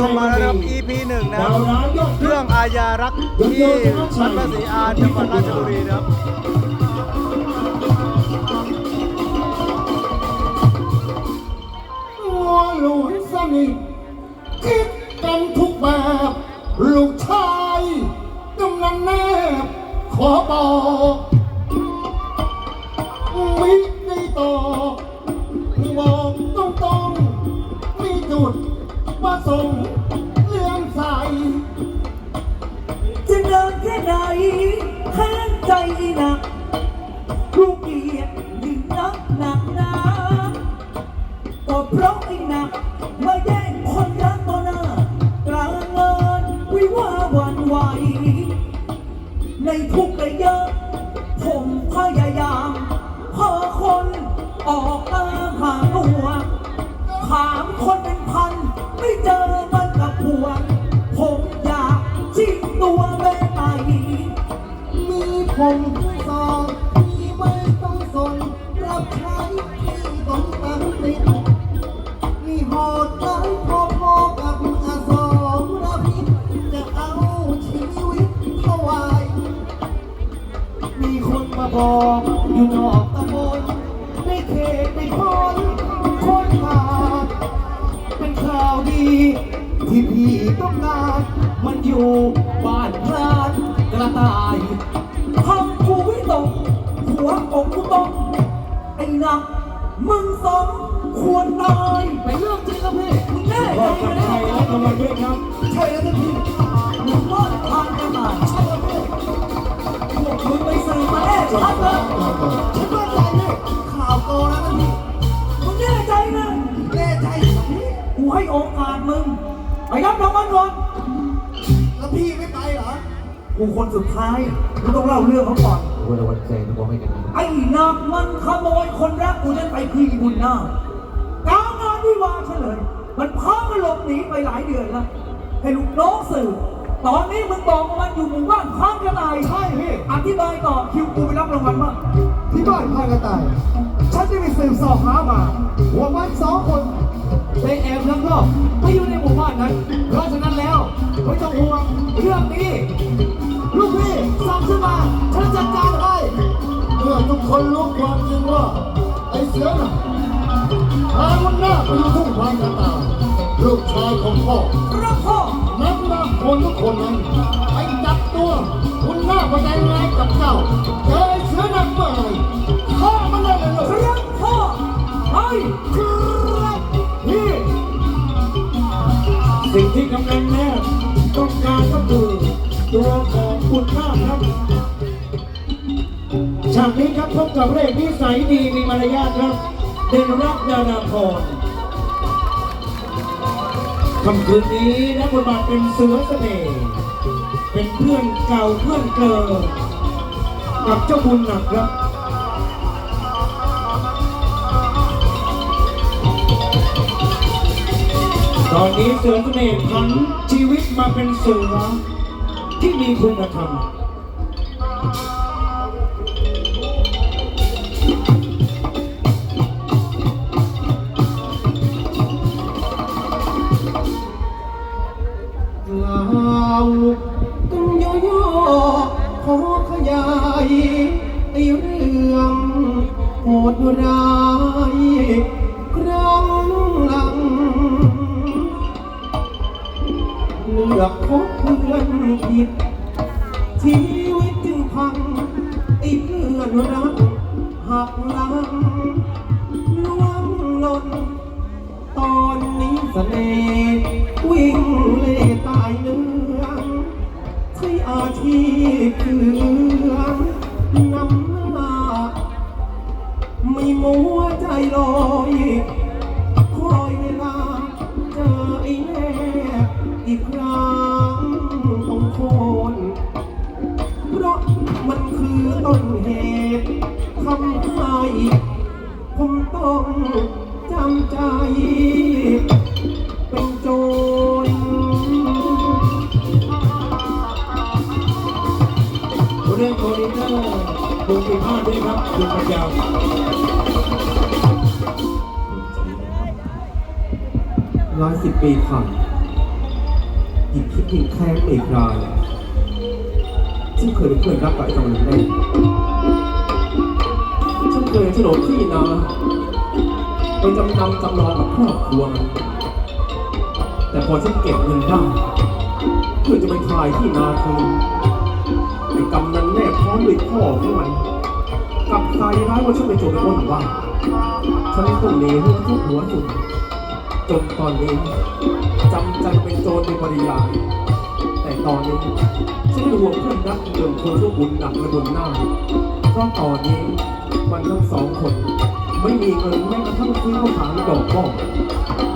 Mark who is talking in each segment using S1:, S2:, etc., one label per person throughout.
S1: ชมมาแล้วนะครับ EP หนึ่งนะครับเรื่องอาญารักที่วัดพระศรีอานจังหวัดราชบุรีนะครับ
S2: งัวหลวนสนิทคิดกันทุกแบบ ลูกชายกำลังแนบ ขอบอกมิได้ต่อ สงค์เลื่อมใส
S3: จะเดินแค่ไหนแค้นใจหนักลูกเกียรติยิ่งนักหนักหนาก็เพราะไอ้หนักมาแย่งคนรักต่อหน้ากลางเงินวิวาหวันไหว ในทุกระยะ ผมพยายามพาคนออกตามหาตัวถามคนเป็นพันไม่เจอ มีผม
S2: สองที่ไม่ต้องสนรับใช้ที่ต้องตั้งติดมีโหดร้ายพอๆกับอสองระพิษจะเอาชีวิตถวายมีคนมาบอกอยู่นอกตำบลในเขตในพ้นคนผ่านเป็นข่าวดี ที่พี่ต้องการมันอยู่
S3: หนัก มึงสมควรตาย
S2: เป็นเรื่องจริงครับพี่
S3: มึงแน่ใจ
S2: บอกกับ
S3: นะ
S2: ใครแล้วกำลังด้วยครับใช่แล้วท่านพี่
S3: มึงรอดทางกันมาพวกมึงไปสื่อมาแน่ชัดเลย
S2: ฉันมั่นใจเลยข่าวโกแล้วท่านพี่
S3: มึงแน่ใจนะ
S2: แน่ใจครับพี่
S3: กูให้โอกาสมึงไปรับรางวัลก่อน
S2: แล้วพี่ไม่ไปเหรอ
S3: กูคนสุดท้ายกูต้องเล่าเรื่องเขาก่อน
S4: วันละวันแซงตัวไม่กันนะ
S3: ไอ้นักมันขโมยคนรักกูนั่นไปคืออีบุญนาคกลางงานวิวาห์เฉลย มันพากันหลบหนีไปหลายเดือนแล้วให้ลูกน้องสื่อ ตอนนี้มึงบอกว่ามันอยู่หมู่บ้านข้างกระต่าย
S2: ใช่พี่
S3: อธิบายต่อคิวกูไปรับรางวัลว่า
S2: ที่บ้านพายกระต่าย ฉันได้ไปสืบสอบหามาว่ามันสองคนไปแอบลักลอบไปอยู่ในหมู่บ้านนั้น เพราะฉะนั้นแล้วไม่ต้องห่วงเรื่องนี้ ลูกพี่สั่งขึ้นมาฉันจัดการให้เมื่อทุกคนรู้ความจริงว่า ไอ้เสือน่ะพาวันหน้าไปอยู่ทุ่งพายกระต่ายลูกชายของพ่อ
S3: รับพ่อ
S2: นักนาคนทุกคนนั้นไปจับตัวคุณหน้าประจันงานกับเจ้าเจอไอ้เสือหนักเมื่อไหร่ฆ่ามันได้เลยลูก
S3: รับพ่อไป
S2: ครับพี่
S5: สิ่งที่กำนันแน่ต้องการก็คือตัวของ คุณมากครับฉากนี้ครับพบกับพระเอกนิสัยดีมีมารยาทครับ เด่นรักดาราพรคำคืนนี้นักบทบาทเป็นเสือเสน่ห์เป็นเพื่อนเก่าเพื่อนเกิดกับเจ้าบุญหนักครับตอนนี้เสือเสน่ห์ผันชีวิตมาเป็นเสือ ที่มีคุณธรรม
S2: หักหลังล่วงหล่นตอนนี้เสน่ห์วิ่งเล่ตายเนื้อใช้อาชีพเกืองนำหน้าไม่มัวใจลอย ร้อ
S5: ย
S4: สิบปีผ่าน
S6: ยิ่งคิดยิ่งแค้นไม่คลายฉันเคยเป็นเพื่อนรักกับไอ้กำลังได้ฉันเคยโฉนดที่นาไปจำนำจำนองกับครอบครัว แต่พอฉันเก็บเงินได้เพื่อจะไปขายที่นาคืนไอ้กำนันแม่พร้อมด้วยพ่อของมันกลับใส่ร้ายว่าฉันเป็นโจรปล้นบ้านฉันต้องหนีให้ทุกหัวสุด จนตอนนี้จำใจเป็นโจรในปริยายแต่ตอนนี้ฉันห่วงเพื่อนรักเดิมคนชั่วบุญหนักและบุญหน้าเพราะตอนนี้มันทั้งสองคน ไม่มีเงินแม้กระทั่งซื้อข้าวสารดอกบ้อง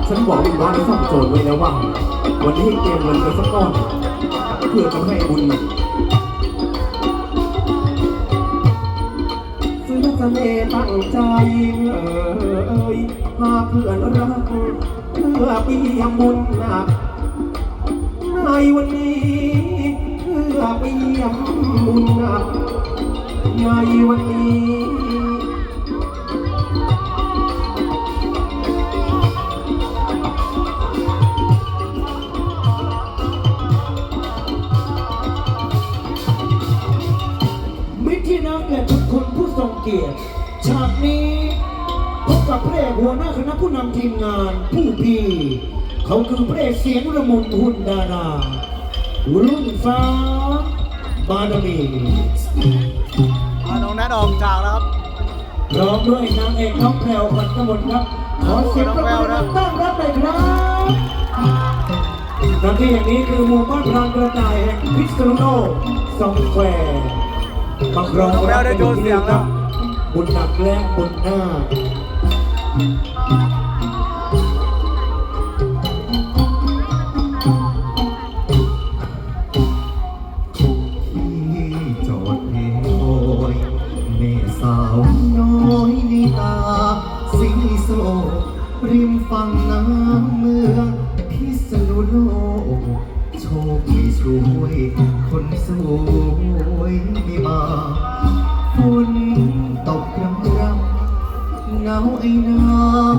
S6: ฉันบอกวินว่าในซ่องโจรไว้แล้วว่า วันนี้ให้เตรียมเงินไปสักก้อนเพื่อจะให้บุญซื้อเสน่ห์ตั้งใจเอ่ยพาเพื่อนรัก อเปียมบุญหนักในวันนี้เพื่อเปียมบุญหนักในวันนี้
S5: มิตรที่นักและทุกคนผู้ทรงเกียรติฉากนี้ พบกับพระเอกหัวหน้าคณะผู้นำทีมงานผู้พี่ เขาคือพระเอกเสียงระมุนหุ่นดารา รุ่นฟ้า บารมี
S1: อ่าน้องแนทออกฉากแล้วครับ
S5: พร้อมด้วยนางเอกน้องแพรวพันธมนต์ครับ ขอเสียงประมือดังต้อนรับเลยครับหน้าที่อย่างนี้คือหมู่บ้านพรางกระต่ายแห่งพิษณุโลกสองแควร์มาครอง
S1: น้องแพรวได้โดนเสียงแล้ว
S5: บุญหนักและบุญหน้า
S6: ที่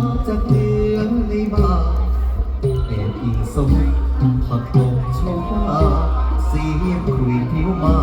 S6: ำจากเดือนในบ้านแอบอิงสมผักตกโชว่าเสียงคุยผิวมา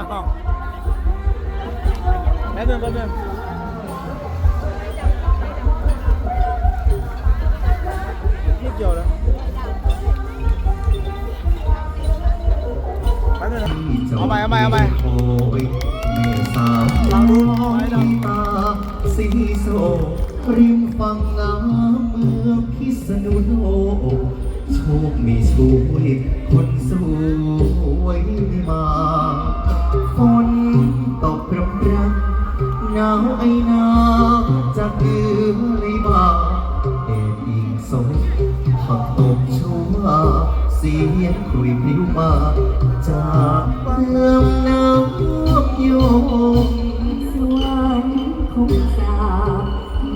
S6: า
S4: วแป๊
S1: บ
S4: นึ
S6: งแป๊
S1: บนึงนิดเดียวนะแป๊บนึงนะเอาใหม่เอาใหม่เอาใหม่
S6: โอ้ยแม่สาวน้อยตาสีโซริมฝั่งน้ำเมืองพิษณุโลกโชคมีช่วย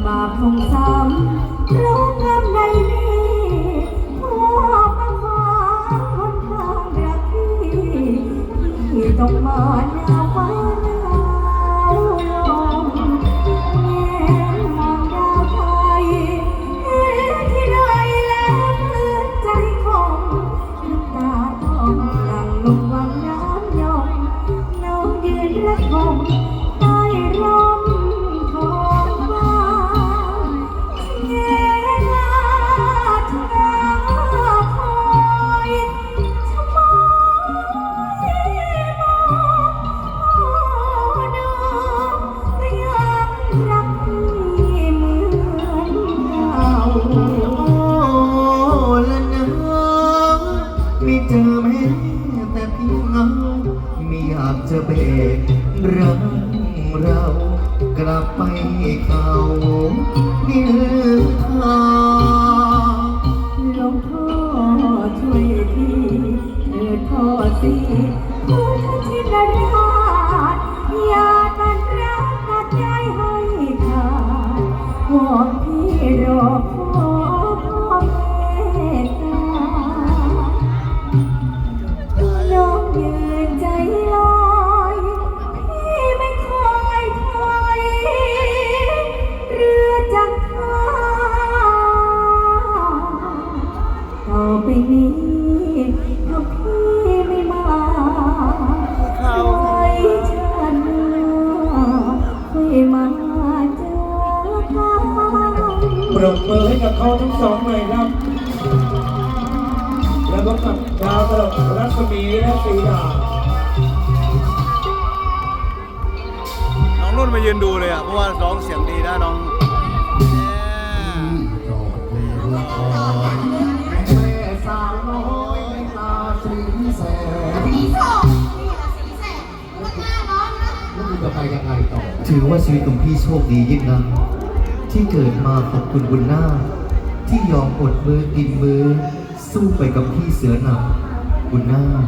S6: มาปค
S4: งซ้ำรู้ทำในนี้พ่อปั
S6: ญหาคนทา
S3: งรักพี่ที่ต้องมาหน้า ไปเขาเนื้
S4: อ มือให้กับเขาทั้งสองหน่อยครับ แล้วก็กับดาวตลกรัศมีและสีดา
S1: น้องนุ่นมายืนดูเลยอะ เพราะว่าร้องเสียงดีนะน้องแแม่
S6: สาวน้อยในตาสีแสง
S7: สีส้มนี่แหละสีแสดมันหน้าน้องนะ
S6: แล้วมึงจะไปยังไงต่อถือว่าชีวิตของพี่โชคดียิ่งนัก ที่เกิดมาขอบคุณบุญนาคที่ยอมอดมือกินมือ สู้ไปกับพี่เสือหนักบุญนาค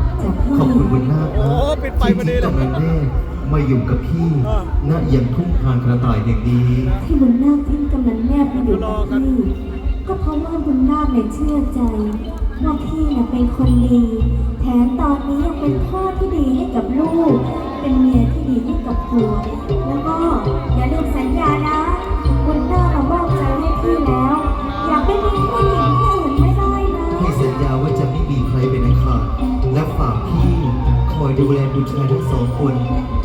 S6: ขอบคุณบุญนาค
S1: โอ้
S6: นะ
S1: ปิดไฟ
S6: ที่
S1: พอดี
S6: ทิ้ง
S1: เลย
S6: กำลังแน่มาอยู่กับพี่ณยังทุ่งทานกระต่ายอย่างนี้
S3: ที่บุญนาคทิ้งกำนันแนบไปอยู่กับพี่ก็เพราะว่าบุญนาคเนี่ยเชื่อใจว่าพี่น่ะเป็นคนดี แถมตอนนี้ยังเป็นพ่อที่ดีให้กับลูก เป็นเมียที่ดีให้กับผัวแล้วก็อย่าลืมสัญญานะ บุญนาคเอามอบใจให้พี่แล้ว อยากไม่มีผู้หญิงที่อื่นไม่ได้นะ
S6: พี่สัญญาว่าจะไม่มีใครเป็นอันขาดและฝากพี่คอยดูแลบุตรชายทั้งสองคน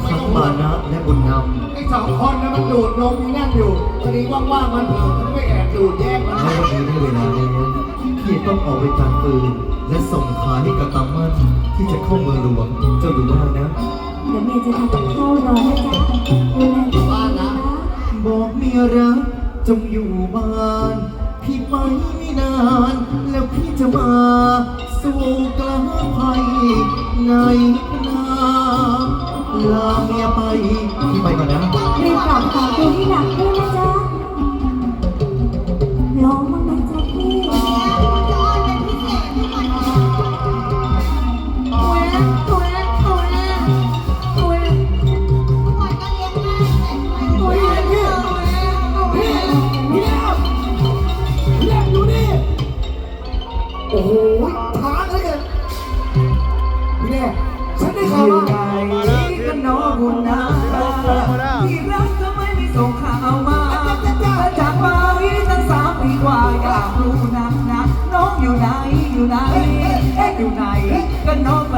S6: ทั้งมานะและบุญนำ
S2: ไอ้สองคนนั้นมันดูดลมนี่นั่นอยู่ตอนนี้ว่างๆมันเผลอมันไม่แอบดูดแยกมัน
S6: และวันนี้ได้เวลาแล้วที่จะต้องออกไปตามปืนและส่งขายให้กับตามันที่จะเข้าเมืองหลวงเจ้าดูว่านะ
S3: เดี๋ยวเมียจะทำกับข้าวรอนะจ๊ะดูแลตัวเองนะ
S6: บอกเมียรักจงอยู่บ้าน พี่ไปไม่นาน แล้วพี่จะมาสู่กลางภัยในนาลาเมียไปพี่ไปก่อนนะ
S3: รีบกลับขอตัวที่หนักด้วยนะจ๊ะ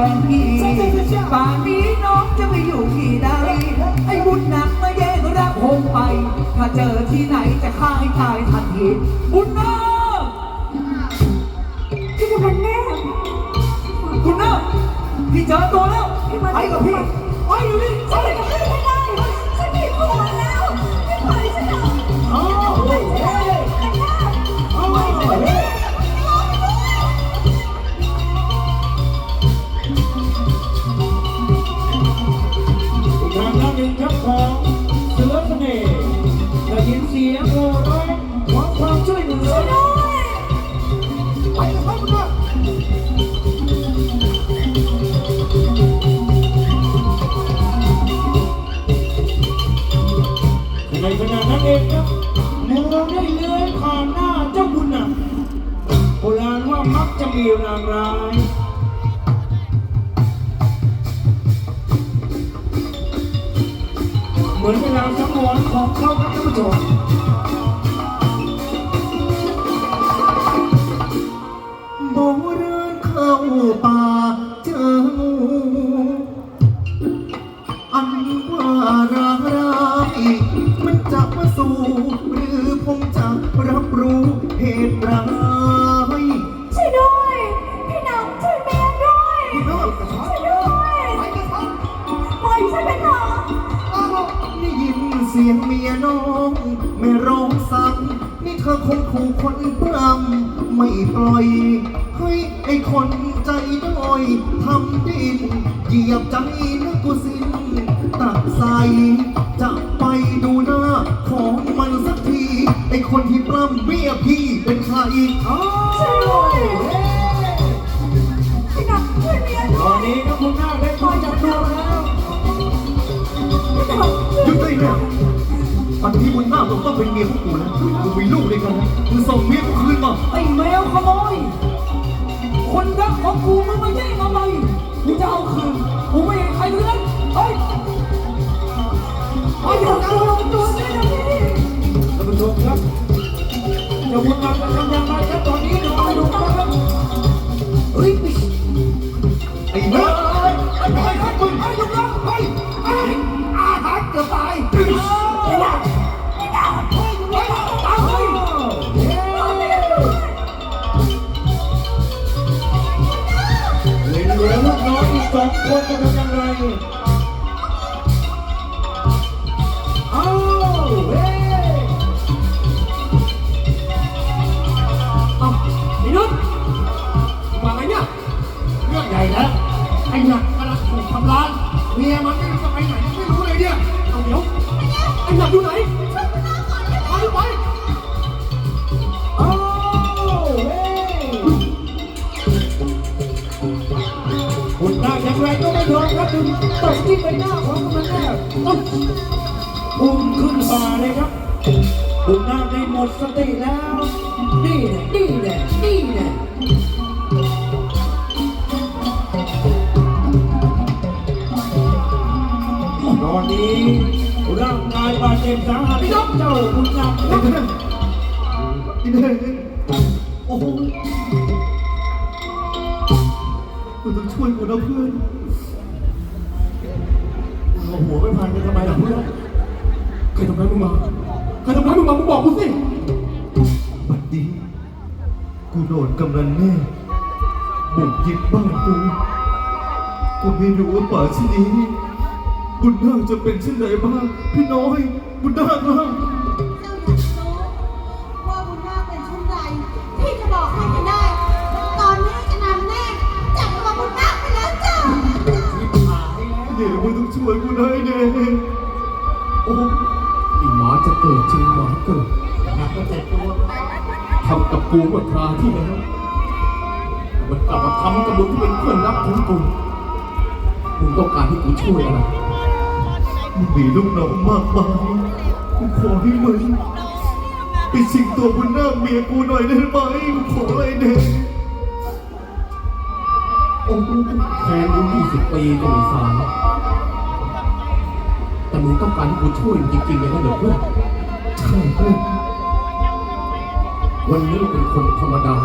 S7: แฟ
S5: นพี่ป่านนี้น้องจะไปอยู่ที่ใดไอ้บุญหนักมาแย่งรักผมไป ถ้าเจอที่ไหนจะฆ่าให้ตายทันทีบุญนาค
S3: พี่จะเป็นแม่
S5: บุญนาคพี่เจอตัวแล้วไปกับพี่ไปอยู่นี่
S3: ไปกั
S5: บพี่ ในขณะนั้นเองครับเรือได้เลื้อยผ่านหน้าเจ้าบุญน่ะโบราณว่ามักจะมีรางร้ายเหมือนเวลาสังวรของเขาครับท่านผู้ชม
S6: โบราณเข้าป่า ย
S3: งเมี
S6: ยน้อง ไม่ร้องสั่งนี่เธอคงขู่คนปล้ำไม่ปล่อยให้ไอ้คนใจด้อยทำดินเหยียบใจนักกุศินตักสสัยจะไปดูหน้าของมันสักที ไอคนที่ปล้ำเบี้ยพี่เป็นใคร
S8: อ้าว
S2: พี่หนักช่วยเมีย
S8: ตอนนี้ก็คุณหน้าได้คอยจับตัวแล้ว
S6: หยุด ได้แล้วปัจจุบันหน้าผมต้องเป็นเมียพวกกูแล้วกูมีลูกด้วยกันนะมึงส่งเมียกูคืนมา
S8: ไอ้แมวขโมย คนรักของกูมึงมาแย่งอะไรกูจะเอาคืน กูไม่ให้ใครเลือนเฮ้ย
S2: ไอ้หนักตัวตัวด้วยนะพี่
S8: ท่านผู้ชมครับเจ้าบุญนำจะทำอย่างไรครับตอนนี้เราไปดูกันครับเฮ้ย พุ่งขึ้นบ่าเลยครับหุ่นหน้าได้หมดสติแล้ว นี่แหละนี่แหละนี่แหละตอนนี้ร่างกายบาดเจ็บสาหัสยกเจ้าคุณนำ
S6: ไอ้เนื้นโอ้โหมึงต้องช่วยกูนะเพื่อน
S8: หัวไม่พันกันทำไมล่ะเพื่อนใครทำร้ายมึงมาใครทำร้ายมึงมามึงบอกกูสิ
S6: บัดนี้กูโดนกำนันแน่บุกยึดบ้านกูกูไม่รู้ว่าป่าที่นี้บุญนาคจะเป็นเช่นไรบ้างพี่น้อยบุญนาคล่ะ
S7: เจ้าอ กับกู
S6: เมื่อ
S8: คราวที่แล้วมันกลับมาทำกับมึงที่เป็นเพื่อนรักของกูมึงต้องการให้กูช่วยอะไร
S6: มึงมีลูกน้องมากมายกูขอให้มึงไปชิงตัวบุญนาคเมียกูหน่อยได้ไหมกูขออะไรเน่
S8: โอ้โหแทนกูยี่สิบปีก็ไม่สายแต่มึงต้องการให้กูช่วยจริงๆอย่างนั้นเหรอเพื่อน
S6: ใช่เพื่อน
S8: วันนี้เป็นคนธรรมดา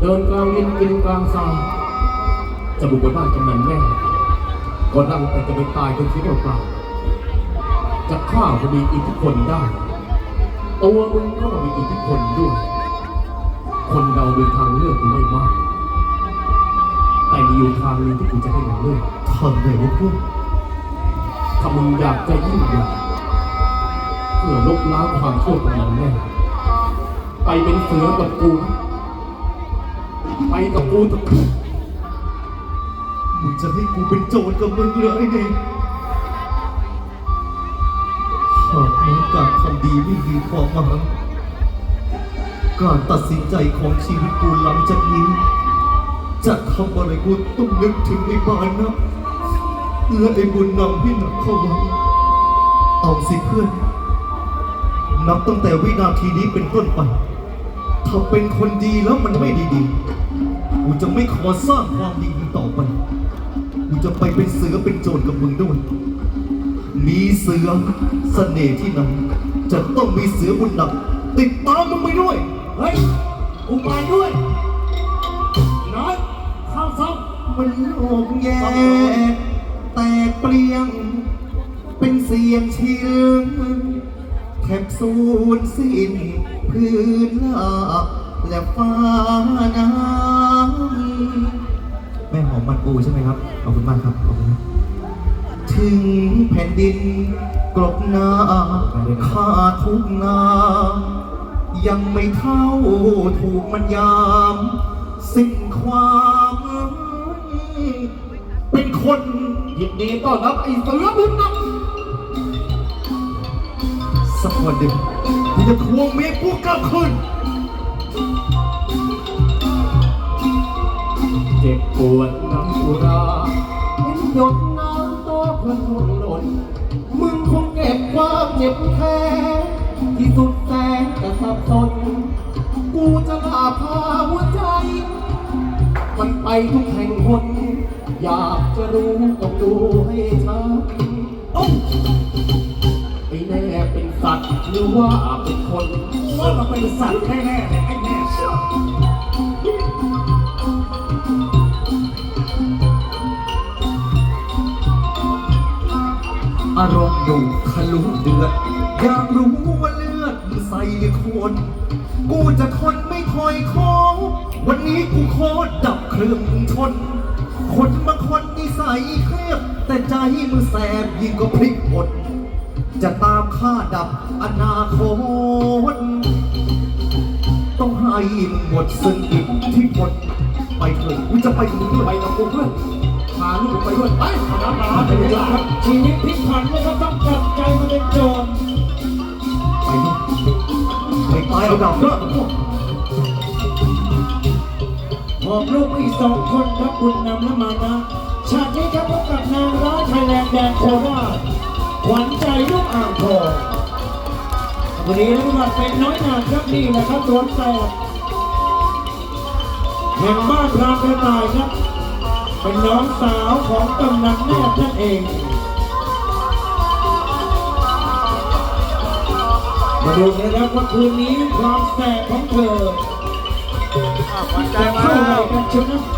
S8: เดินกลางดินกินกลางทราจะบุกไปบ้านกำนันแม่ก็ดังแต่จะไปตายเป็นที่เปล่าจะฆ่าก็มีอิทธิพลได้ตัวมึงก็มีอิทธิพลด้วย คนเรามีทางเลือกอยู่ไม่มาก แต่มีอยู่ทางนึงที่กูจะให้มึงเลือก
S6: ทำไงวะพื่
S8: ถ้ามึงอยากจะยิ่งใหญ่เพื่อลบล้างความชั่วของมันแน่ ไปเป็นเสือกับกูไปกับกูเถอะ
S6: มึงจะให้กูเป็นโจรกับมึงเหรอไอ้เน่หากแม้การทำดีไม่มีความาการตัดสินใจของชีวิตกูหลังจากนี้ จะทำอะไรกูต้องนึกถึงไอ้บานนะและไอ้บุญนำให้หนักเข้าไว้เอาสิเพื่อน นับตั้งแต่วินาทีนี้เป็นต้นไปาเป็นคนดีแล้วมันไม่ดีๆกูจะไม่ขอสร้างความดีอีกต่อไป กูจะไปเป็นเสือเป็นโจรกับมึงด้วย มีเสือเสน่ห์ที่ไหนจะต้องมีเสือบุญหนักติดตามมึงไปด้วย
S8: เฮ้ย กูมาด้วย น้อยเข้าซ้อม
S6: มันโลกแย่แตกเปลี่ยง เป็นเสียงเชียงแทบสูญสิ้น พื้นลาและฟ้าน้ำแม่หอมมันปูใช่ไหมครับ ขอบคุณมากครับขอบคุณครับถึงแผ่นดินกลบหน้าข้าทุกนา ยังไม่เท่าถูกมันยาม สิ้นความเป็นคน
S8: ยินดีต้อนรับไอ้เสือบุญนำ
S6: สักวันหนึ่ง จะทวงเมียกูกลับคืน
S9: เจ็บปวดน้ำอุราเห็นหยดน้ำตัวเพื่อนทนหล่นมึงคงเก็บความเจ็บแค้นที่สุดแสนจะสับสน กูจะลาพาหัวใจ มันไปทุกแห่งหนอยากจะรู้ต้องดูให้ชัด หรือว่าเป็นคนว่ามันเป็นสัตว์แน่ๆไอ้แน่
S6: อารมณ์อยู่ทะลุเดือดอยากรู้ว่าเลือดมึงใส่คนกูจะทนไม่คอยคอวันนี้กูขอดับเครื่องมึงชน คนบางคนนิสัยแคบแต่ใจมึงแสบยิ่งก็พลิกหมด จะตามฆ่าดับอนาคต ต้องให้มึงหมดซึ่งอิทธิพลไปเถอะกูจะไปกับมึงด้วย
S9: ไปกับกูเพื่อนพาลูกไปด้วยไปรับมาไปเลยครับชีวิตพลิกผันนะครับต้องกลับใจมาเป็นโจร
S6: ไปดิไปตายเอาดับเด้อ
S9: บอกลูกอีกสองคนครับคุณนำและมานะ ฉากนี้ครับพบกับนางร้ายไทยแลนด์แดนโคราช ขวัญใจลูกอ่างทองวันนี้รับมาเป็นน้อยหนาครับนี่แหละครับตัวแสบแห่งบ้านพรามกระต่ายครับ เป็นน้องสาวของกำนันแนบนั่นเองมาดูนะครับว่าคืนนี้ความแสบของเธอ
S1: อะขวัญใจะมา
S9: เท่าไห
S1: แล้
S9: ร่
S1: ว
S9: กันชนะ